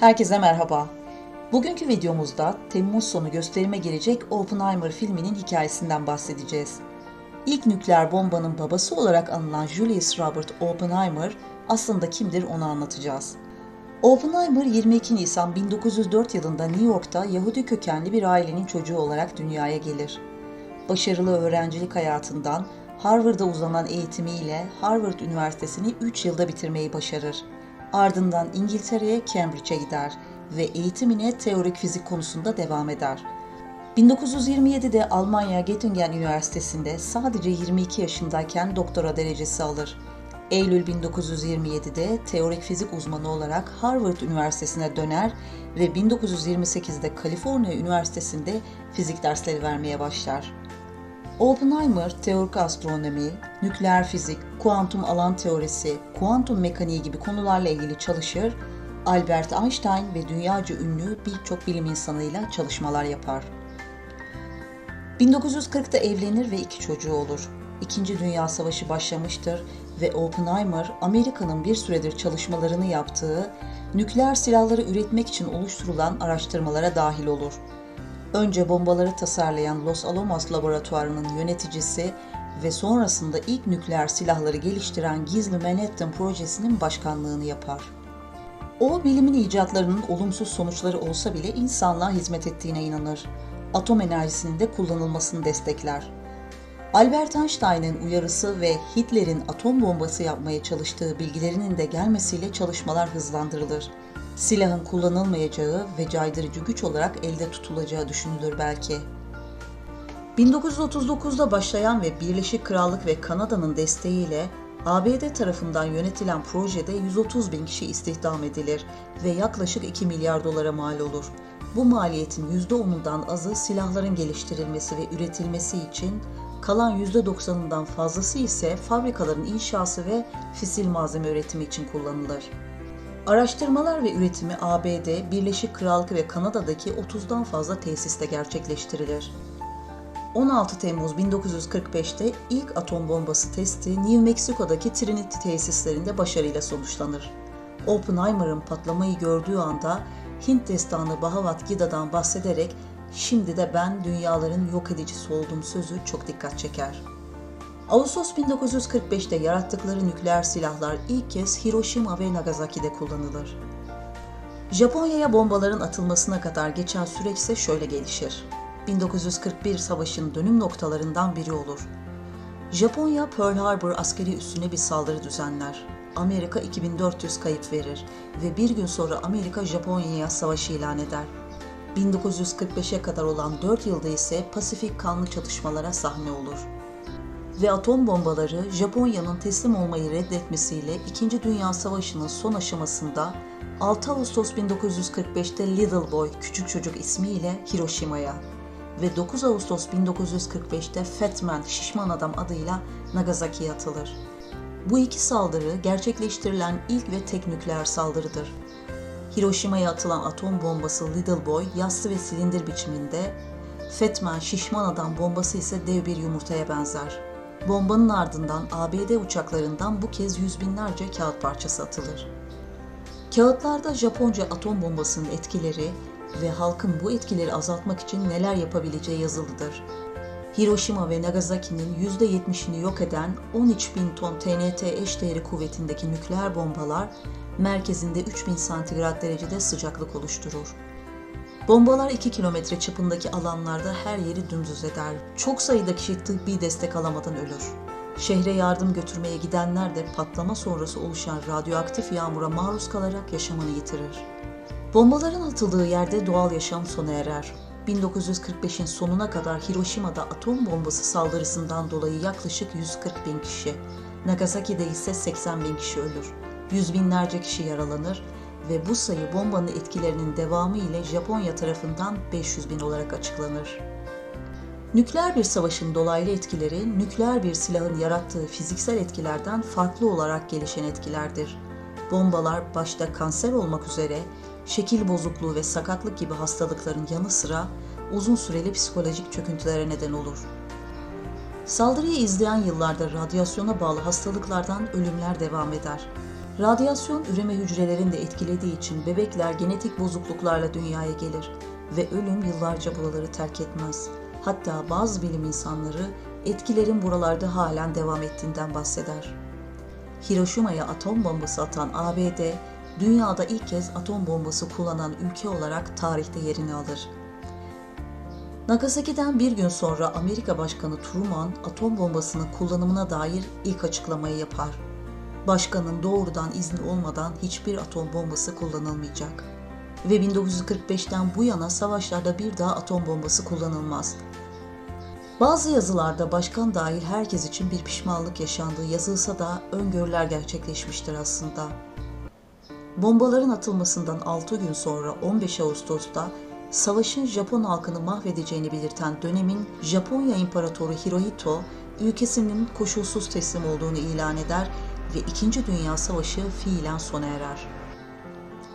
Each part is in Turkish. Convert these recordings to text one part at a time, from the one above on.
Herkese merhaba. Bugünkü videomuzda Temmuz sonu gösterime girecek Oppenheimer filminin hikayesinden bahsedeceğiz. İlk nükleer bombanın babası olarak anılan Julius Robert Oppenheimer aslında kimdir onu anlatacağız. Oppenheimer 22 Nisan 1904 yılında New York'ta Yahudi kökenli bir ailenin çocuğu olarak dünyaya gelir. Başarılı öğrencilik hayatından Harvard'a uzanan eğitimiyle Harvard Üniversitesi'ni 3 yılda bitirmeyi başarır. Ardından İngiltere'ye Cambridge'e gider ve eğitimine teorik fizik konusunda devam eder. 1927'de Almanya Göttingen Üniversitesi'nde sadece 22 yaşındayken doktora derecesi alır. Eylül 1927'de teorik fizik uzmanı olarak Harvard Üniversitesi'ne döner ve 1928'de Kaliforniya Üniversitesi'nde fizik dersleri vermeye başlar. Oppenheimer, teorik astronomi, nükleer fizik, kuantum alan teorisi, kuantum mekaniği gibi konularla ilgili çalışır, Albert Einstein ve dünyaca ünlü birçok bilim insanıyla çalışmalar yapar. 1940'da evlenir ve iki çocuğu olur. İkinci Dünya Savaşı başlamıştır ve Oppenheimer, Amerika'nın bir süredir çalışmalarını yaptığı nükleer silahları üretmek için oluşturulan araştırmalara dahil olur. Önce bombaları tasarlayan Los Alamos Laboratuvarı'nın yöneticisi ve sonrasında ilk nükleer silahları geliştiren gizli Manhattan projesinin başkanlığını yapar. O bilimin icatlarının olumsuz sonuçları olsa bile insanlığa hizmet ettiğine inanır. Atom enerjisinin de kullanılmasını destekler. Albert Einstein'ın uyarısı ve Hitler'in atom bombası yapmaya çalıştığı bilgilerinin de gelmesiyle çalışmalar hızlandırılır. Silahın kullanılmayacağı ve caydırıcı güç olarak elde tutulacağı düşünülür belki. 1939'da başlayan ve Birleşik Krallık ve Kanada'nın desteğiyle ABD tarafından yönetilen projede 130 bin kişi istihdam edilir ve yaklaşık 2 milyar dolara mal olur. Bu maliyetin %10'undan azı silahların geliştirilmesi ve üretilmesi için, kalan %90'ından fazlası ise fabrikaların inşası ve fisil malzeme üretimi için kullanılır. Araştırmalar ve üretimi ABD, Birleşik Krallık ve Kanada'daki 30'dan fazla tesiste gerçekleştirilir. 16 Temmuz 1945'te ilk atom bombası testi New Mexico'daki Trinity tesislerinde başarıyla sonuçlanır. Oppenheimer'ın patlamayı gördüğü anda Hint destanı Bahavat Gida'dan bahsederek şimdi de ben dünyaların yok edicisi oldum sözü çok dikkat çeker. Ağustos 1945'te yarattıkları nükleer silahlar ilk kez Hiroşima ve Nagasaki'de kullanılır. Japonya'ya bombaların atılmasına kadar geçen süreç ise şöyle gelişir. 1941 savaşın dönüm noktalarından biri olur. Japonya Pearl Harbor askeri üssüne bir saldırı düzenler. Amerika 2400 kayıp verir ve bir gün sonra Amerika Japonya'ya savaş ilan eder. 1945'e kadar olan 4 yılda ise Pasifik kanlı çatışmalara sahne olur. Ve atom bombaları Japonya'nın teslim olmayı reddetmesiyle 2. Dünya Savaşı'nın son aşamasında 6 Ağustos 1945'te Little Boy küçük çocuk ismiyle Hiroşima'ya ve 9 Ağustos 1945'te Fat Man şişman adam adıyla Nagasaki'ye atılır. Bu iki saldırı gerçekleştirilen ilk ve tek nükleer saldırıdır. Hiroşima'ya atılan atom bombası Little Boy yassı ve silindir biçiminde, Fat Man şişman adam bombası ise dev bir yumurtaya benzer. Bombanın ardından ABD uçaklarından bu kez yüz binlerce kağıt parçası atılır. Kağıtlarda Japonca atom bombasının etkileri ve halkın bu etkileri azaltmak için neler yapabileceği yazılıdır. Hiroşima ve Nagasaki'nin %70'ini yok eden 13 bin ton TNT eşdeğeri kuvvetindeki nükleer bombalar merkezinde 3000 santigrat derecede sıcaklık oluşturur. Bombalar 2 kilometre çapındaki alanlarda her yeri dümdüz eder. Çok sayıda kişi tıbbi destek alamadan ölür. Şehre yardım götürmeye gidenler de patlama sonrası oluşan radyoaktif yağmura maruz kalarak yaşamını yitirir. Bombaların atıldığı yerde doğal yaşam sona erer. 1945'in sonuna kadar Hiroşima'da atom bombası saldırısından dolayı yaklaşık 140 bin kişi, Nagasaki'de ise 80 bin kişi ölür. Yüz binlerce kişi yaralanır ve bu sayı bombanın etkilerinin devamı ile Japonya tarafından 500 bin olarak açıklanır. Nükleer bir savaşın dolaylı etkileri, nükleer bir silahın yarattığı fiziksel etkilerden farklı olarak gelişen etkilerdir. Bombalar başta kanser olmak üzere şekil bozukluğu ve sakatlık gibi hastalıkların yanı sıra uzun süreli psikolojik çöküntülere neden olur. Saldırıyı izleyen yıllarda radyasyona bağlı hastalıklardan ölümler devam eder. Radyasyon üreme hücrelerini de etkilediği için bebekler genetik bozukluklarla dünyaya gelir ve ölüm yıllarca buraları terk etmez. Hatta bazı bilim insanları etkilerin buralarda halen devam ettiğinden bahseder. Hiroşima'ya atom bombası atan ABD, dünyada ilk kez atom bombası kullanan ülke olarak tarihte yerini alır. Nagasaki'den bir gün sonra Amerika Başkanı Truman atom bombasının kullanımına dair ilk açıklamayı yapar. Başkanın doğrudan izni olmadan hiçbir atom bombası kullanılmayacak. Ve 1945'ten bu yana savaşlarda bir daha atom bombası kullanılmaz. Bazı yazılarda başkan dahil herkes için bir pişmanlık yaşandığı yazılsa da öngörüler gerçekleşmiştir aslında. Bombaların atılmasından 6 gün sonra 15 Ağustos'ta savaşın Japon halkını mahvedeceğini belirten dönemin Japonya İmparatoru Hirohito, ülkesinin koşulsuz teslim olduğunu ilan eder ve İkinci Dünya Savaşı fiilen sona erer.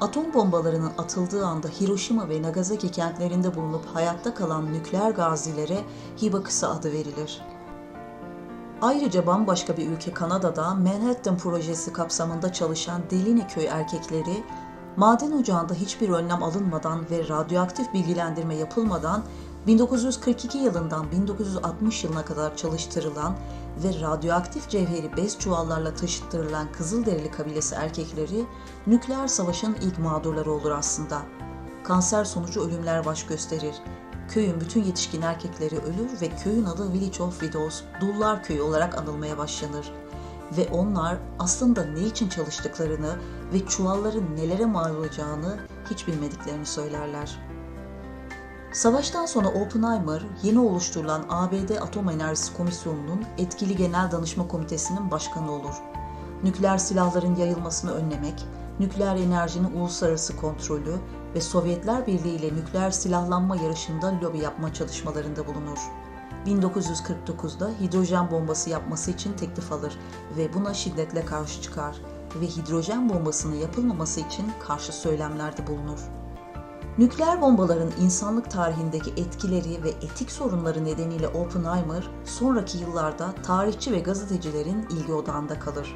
Atom bombalarının atıldığı anda Hiroşima ve Nagasaki kentlerinde bulunup hayatta kalan nükleer gazilere Hibakusa adı verilir. Ayrıca bambaşka bir ülke Kanada'da Manhattan projesi kapsamında çalışan Deline köy erkekleri maden ocağında hiçbir önlem alınmadan ve radyoaktif bilgilendirme yapılmadan 1942 yılından 1960 yılına kadar çalıştırılan ve radyoaktif cevheri bez çuvallarla taşıttırılan Kızılderili kabilesi erkekleri nükleer savaşın ilk mağdurları olur aslında. Kanser sonucu ölümler baş gösterir. Köyün bütün yetişkin erkekleri ölür ve köyün adı Village of Widows, Dullar Köyü olarak anılmaya başlanır. Ve onlar aslında ne için çalıştıklarını ve çuvalların nelere mal olacağını hiç bilmediklerini söylerler. Savaştan sonra Oppenheimer, yeni oluşturulan ABD Atom Enerjisi Komisyonu'nun etkili genel danışma komitesinin başkanı olur. Nükleer silahların yayılmasını önlemek, nükleer enerjinin uluslararası kontrolü ve Sovyetler Birliği ile nükleer silahlanma yarışında lobi yapma çalışmalarında bulunur. 1949'da hidrojen bombası yapması için teklif alır ve buna şiddetle karşı çıkar ve hidrojen bombasının yapılmaması için karşı söylemlerde bulunur. Nükleer bombaların insanlık tarihindeki etkileri ve etik sorunları nedeniyle Oppenheimer, sonraki yıllarda tarihçi ve gazetecilerin ilgi odağında kalır.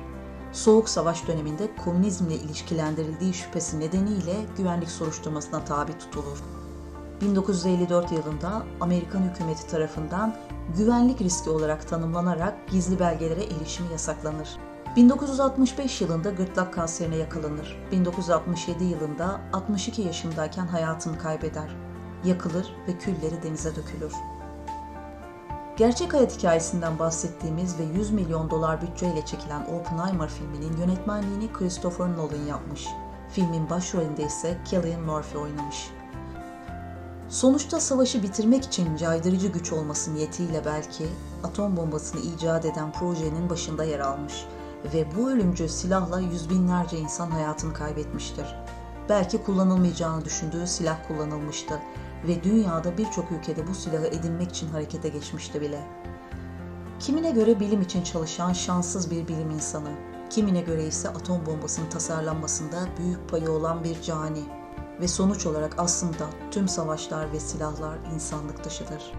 Soğuk Savaş döneminde komünizmle ilişkilendirildiği şüphesi nedeniyle güvenlik soruşturmasına tabi tutulur. 1954 yılında Amerikan hükümeti tarafından güvenlik riski olarak tanımlanarak gizli belgelere erişimi yasaklanır. 1965 yılında gırtlak kanserine yakalanır. 1967 yılında 62 yaşındayken hayatını kaybeder. Yakılır ve külleri denize dökülür. Gerçek hayat hikayesinden bahsettiğimiz ve 100 milyon dolar bütçeyle çekilen Oppenheimer filminin yönetmenliğini Christopher Nolan yapmış. Filmin başrolünde ise Cillian Murphy oynamış. Sonuçta savaşı bitirmek için caydırıcı güç olması niyetiyle belki atom bombasını icat eden projenin başında yer almış ve bu ölümcül silahla yüz binlerce insan hayatını kaybetmiştir. Belki kullanılmayacağını düşündüğü silah kullanılmıştı ve dünyada birçok ülkede bu silahı edinmek için harekete geçmişti bile. Kimine göre bilim için çalışan şanssız bir bilim insanı, kimine göre ise atom bombasının tasarlanmasında büyük payı olan bir cani ve sonuç olarak aslında tüm savaşlar ve silahlar insanlık dışıdır.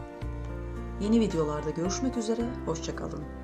Yeni videolarda görüşmek üzere, hoşçakalın.